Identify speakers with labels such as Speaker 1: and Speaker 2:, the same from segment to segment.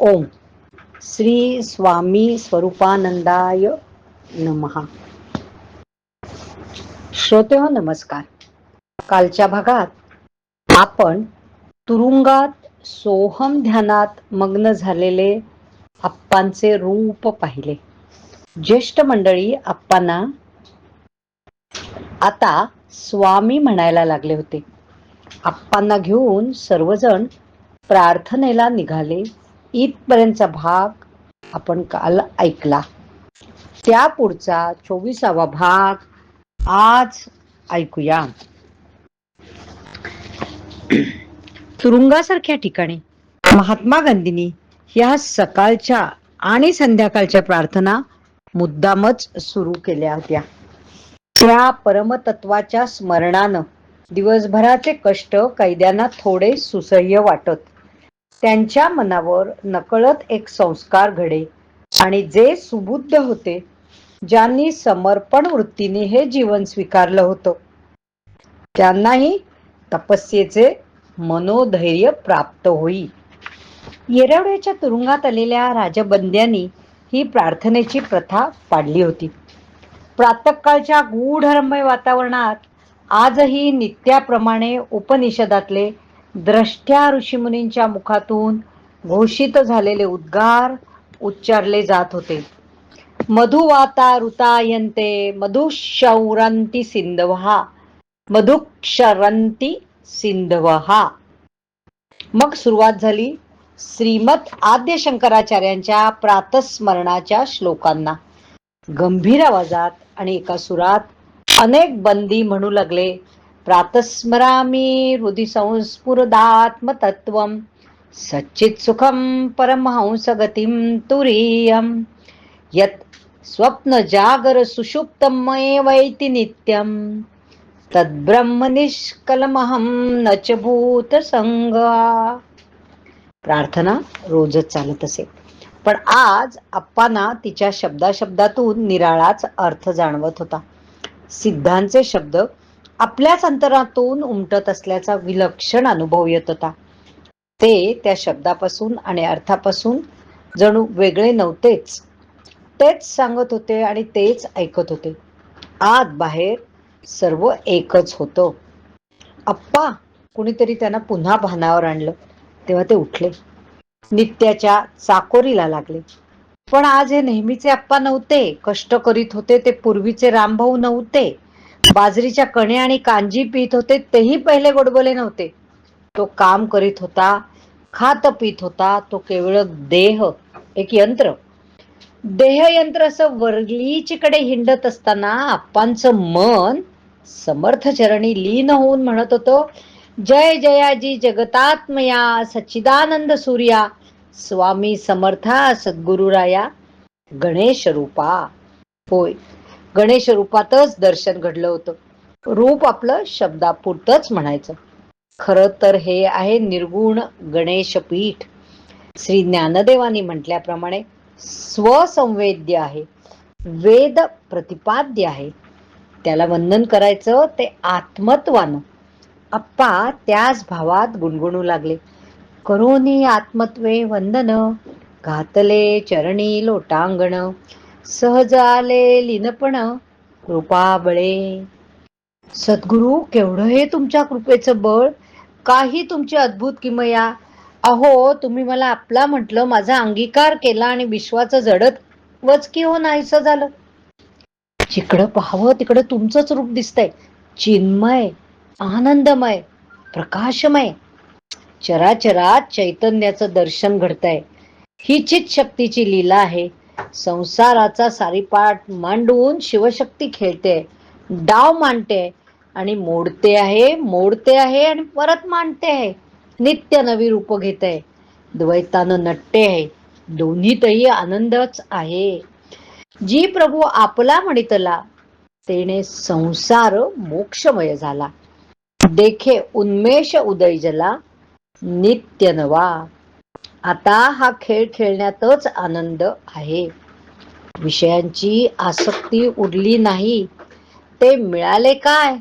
Speaker 1: ओम। श्री स्वामी स्वरूपानंदाय नमहा श्रोते हो नमस्कार। कालच्या भागात आपण तुरुंगात सोहम ध्यानात मग्न झालेले आप्पांचे रूप पाहिले. ज्येष्ठ मंडळी आप्पांना आता स्वामी म्हणायला लागले होते. आप्पांना घेऊन सर्वजण प्रार्थनेला निघाले. इथपर्यंतचा भाग आपण काल ऐकला. त्या पुढचा चोवीसावा भाग आज ऐकूया. तुरुंगासारख्या ठिकाणी महात्मा गांधींनी या सकाळच्या आणि संध्याकाळच्या प्रार्थना मुद्दामच सुरू केल्या होत्या. त्या परमतत्वाच्या स्मरणानं दिवसभराचे कष्ट कैद्यांना थोडे सुसह्य वाटत त्यांच्या मनावर नकळत एक संस्कार घडे आणि जे सुबुद्ध होते ज्यांनी समर्पण वृत्तीने हे जीवन स्वीकारलं होतं त्यांनाही तपस्येचे मनोधैर्य प्राप्त होई. येरवड्याच्या तुरुंगात आलेल्या राजबंद्यांनी ही प्रार्थनेची प्रथा पाडली होती. प्रातकाळच्या गूढरमय वातावरणात आजही नित्याप्रमाणे उपनिषदातले द्रष्ट्या ऋषीमुनींच्या मुखातून घोषित झालेले उद्गार उच्चारले जात होते. मधुवाता ऋतायंते मधुशौरंती सिंधवहा मधुक्षरंती सिंधवहा. मग सुरुवात झाली श्रीमत आद्य शंकराचार्यांच्या प्रातस्मरणाच्या श्लोकांना. गंभीर आवाजात आणि एका सुरात अनेक बंदी म्हणू लागले. प्रातस्मरामी हृदय संस्फुरदात्मतत्वम सच्चित सुखम परमहंस यत् तुरीयम। यत स्वप्न जागर सुषुप्तमयवैति नित्यम तद्ब्रह्म निष्कलमहम न च भूत संगा प्रार्थना रोजच चालत असे। पण आज अप्पांना तिच्या शब्दाशब्दातून निराळाच अर्थ जाणवत होता. सिद्धांचे शब्द आपल्याच अंतरातून उमटत असल्याचा विलक्षण अनुभव येत होता. ते त्या शब्दापासून आणि अर्थापासून जणू वेगळे नव्हतेच. तेच सांगत होते आणि तेच ऐकत होते. आत बाहेर सर्व एकच होतं. अप्पा! कुणीतरी त्यांना पुन्हा भानावर आणलं. तेव्हा ते उठले. नित्याच्या चाकोरीला लागले. पण आज हे नेहमीचे आप्पा नव्हते. कष्ट करीत होते. ते पूर्वीचे रामभाऊ नव्हते. बाजरीच्या कणे आणि कांजी पीत होते तेही पहिले गोडबोले नव्हते. तो काम करीत होता खात पीत होता तो केवळ देह एक यंत्र. देह यंत्र असं वरलीचीकडे हिंडत असताना आप्पांचं मन समर्थ चरणी लीन होऊन म्हणत होतो जय जयाजी जगतात्मया सच्चिदानंद सूर्या स्वामी समर्था सद्गुरुराया गणेश रूपा होय. गणेश रूपातच दर्शन घडलं होतं. रूप आपलं शब्दापुरतच म्हणायचं. खरं तर हे आहे निर्गुण गणेश पीठ श्री ज्ञानदेवानी म्हटल्याप्रमाणे स्वसंवेद्य आहे. वेद प्रतिपाद्य आहे. त्याला वंदन करायचं ते आत्मत्वानं. अप्पा त्याच भावात गुणगुणू लागले. करोनी आत्मत्वे वंदन. घातले चरणी लोटांगण. सहज आले लिनपण कृपाबळे सद्गुरु केवढं हे तुमच्या कृपेचं बळ? काही तुमची अद्भुत किमया. अहो तुम्ही मला आपला म्हटलं माझा अंगीकार केला आणि विश्वाचं जडत वच की हो नाहीस झालं. जिकडं पाहावं तिकडं तुमचंच रूप दिसतंय. चिन्मय आनंदमय प्रकाशमय. चराचरात चैतन्याचं दर्शन घडतंय. ही चित शक्तीची लीला आहे. संसाराचा सारीपाठ मांडून शिवशक्ती खेळते. डाव मांडते आणि मोडते आहे मोडते आहे आणि परत मांडते आहे. नित्य नवी रूप घेत. आहे द्वैतानं नटते आहे. दोन्हीतही आनंदच आहे. जी प्रभू आपला म्हणितला तेने संसार मोक्षमय झाला. देखे उन्मेष उदय जला नित्य नवा. आता हा खेळ खेळण्यातच आनंद आहे. विषयांची आसक्ती उरली नाही. ते मिळाले काय?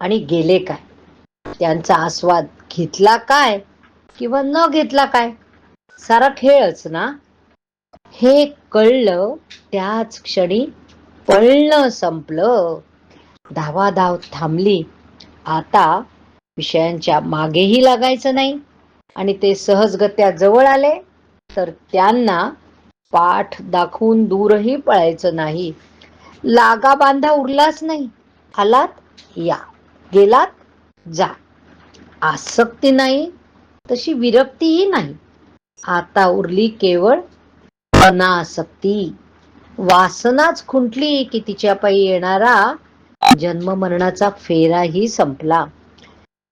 Speaker 1: आणि गेले काय? त्यांचा आस्वाद घेतला काय? किंवा न घेतला काय? सारा खेळच ना? हे कळलं त्याच क्षणी पळणं संपलं. धावाधाव थांबली. आता विषयांच्या मागेही लागायचं नाही. आणि ते सहजगत्या जवळ आले तर त्यांना पाठ दाखवून दूरही पळायचं नाही. लागा बांधा उरलाच नाही. आलात या. गेलात जा. आसक्ती नाही तशी विरक्तीही नाही. आता उरली केवळ अनासक्ती. वासनाच खुंटली की तिच्या पायी येणारा जन्म मरणाचा फेराही संपला.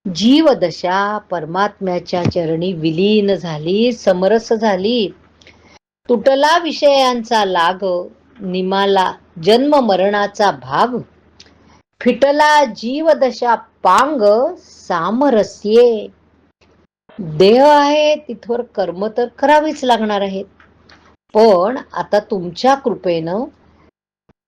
Speaker 1: जीवदशा परमात्म्याच्या चरणी विलीन झाली समरस झाली. तुटला विषयांचा लाग निमाला जन्म मरणाचा भाग. फिटला जीवदशा पांग सामरस्ये. देह आहे तिथवर कर्म तर करावीच लागणार आहेत. पण आता तुमच्या कृपेनं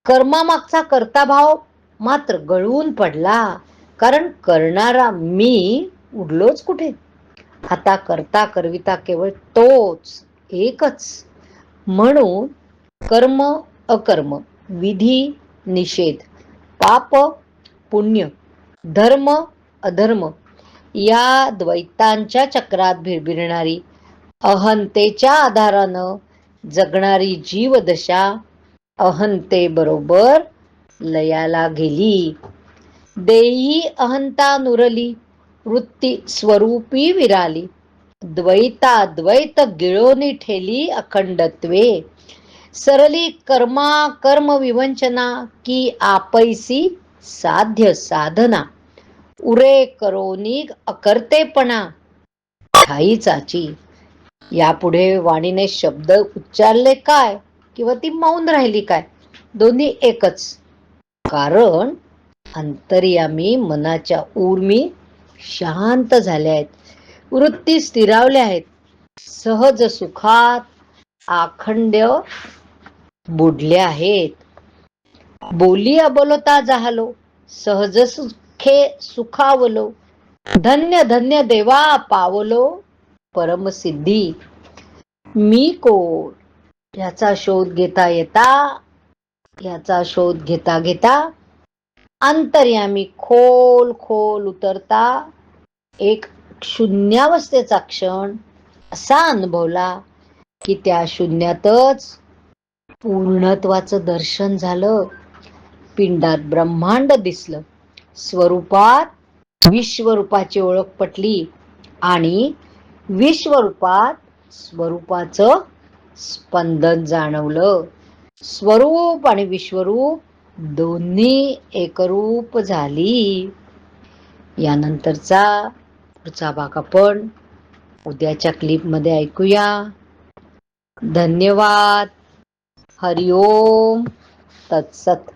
Speaker 1: कर्मामागचा करता भाव मात्र गळून पडला कारण करणारा मी उडलोच कुठे? आता करता करविता केवळ तोच एकच. म्हणून कर्म अकर्म विधी निषेध पाप पुण्य धर्म अधर्म या द्वैतांच्या चक्रात भिरभिरणारी अहंतेच्या आधारानं जगणारी जीवदशा अहंतेबरोबर लयाला गेली. देही अहंता नुरली वृत्ती स्वरूपी विराली. द्वैता द्वैत गिळोनी ठेली अखंडत्वे. सरली कर्मा कर्म विवंचना की आपैसी साध्य साधना. उरे करोनी अकर्तेपणा ठाईचाची यापुढे वाणीने शब्द उच्चारले काय किंवा ती मौन राहिली काय? दोन्ही एकच. कारण अंतर्यामी मनाच्या ऊर्मी शांत झाल्या आहेत वृत्ती स्थिरावल्या आहेत. सहज सुखात आखंड बुडले आहेत. बोली अबोलता जाहलो सहज सुखे सुखावलो. धन्य धन्य देवा पावलो परमसिद्धी मी कोण? याचा शोध घेता येता याचा शोध घेता घेता अंतर्यामी खोल खोल उतरता एक शून्यावस्थेचा क्षण असा अनुभवला की त्या शून्यातच पूर्णत्वाचं दर्शन झालं. पिंडात ब्रह्मांड दिसलं. स्वरूपात विश्वरूपाची ओळख पटली आणि विश्वरूपात स्वरूपाचं स्पंदन जाणवलं. स्वरूप आणि विश्वरूप दोन्ही एकरूप झाली. यानंतरचा पुढचा भाग आपण उद्याच्या क्लिपमध्ये ऐकूया. धन्यवाद. हरिओम. तत्सत.